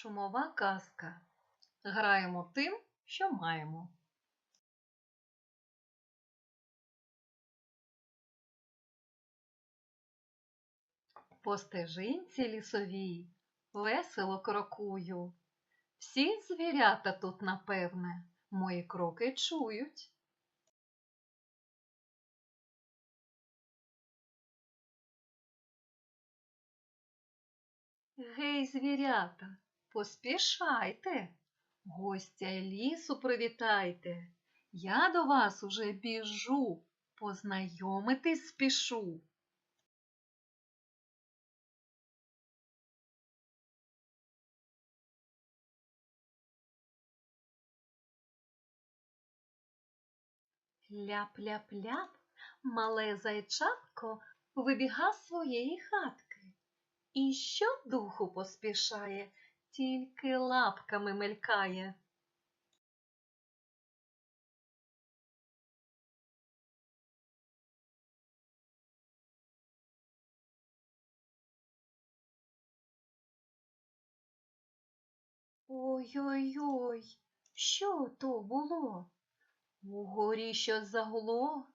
Шумова казка. Граємо тим, що маємо. По стежинці лісовій весело крокую. Всі звірята тут, напевне, мої кроки чують. Гей, звірята, поспішайте, гостя лісу привітайте. Я до вас уже біжу, познайомитись спішу. Ляп-ляп-ляп, мале зайчатко вибіга з своєї хатки. І що духу поспішає, тільки лапками мелькає. Ой-ой-ой, що то було? Угорі щось загуло,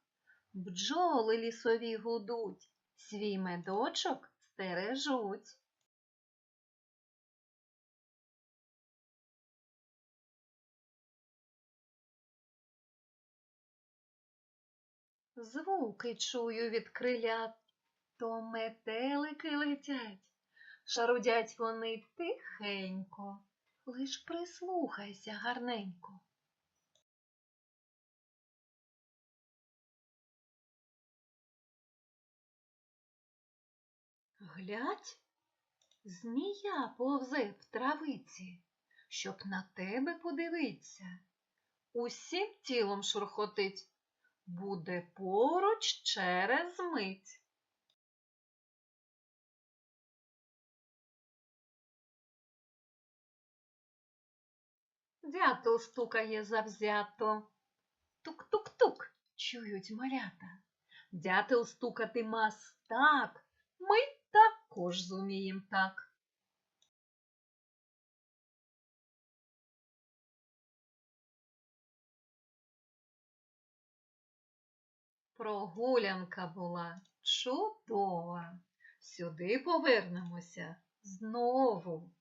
бджоли лісові гудуть, свій медочок стережуть. Звуки чую від крилят, то метелики летять, шарудять вони тихенько, лиш прислухайся гарненько. Глядь, змія повзе в травиці, щоб на тебе подивиться. Усім тілом шурхотить, буде поруч через мить. Дятел стукає завзято. Тук-тук-тук, чують малята. Дятел стукати мастак, ми також зумієм так. Прогулянка була чудова. Сюди повернемося знову.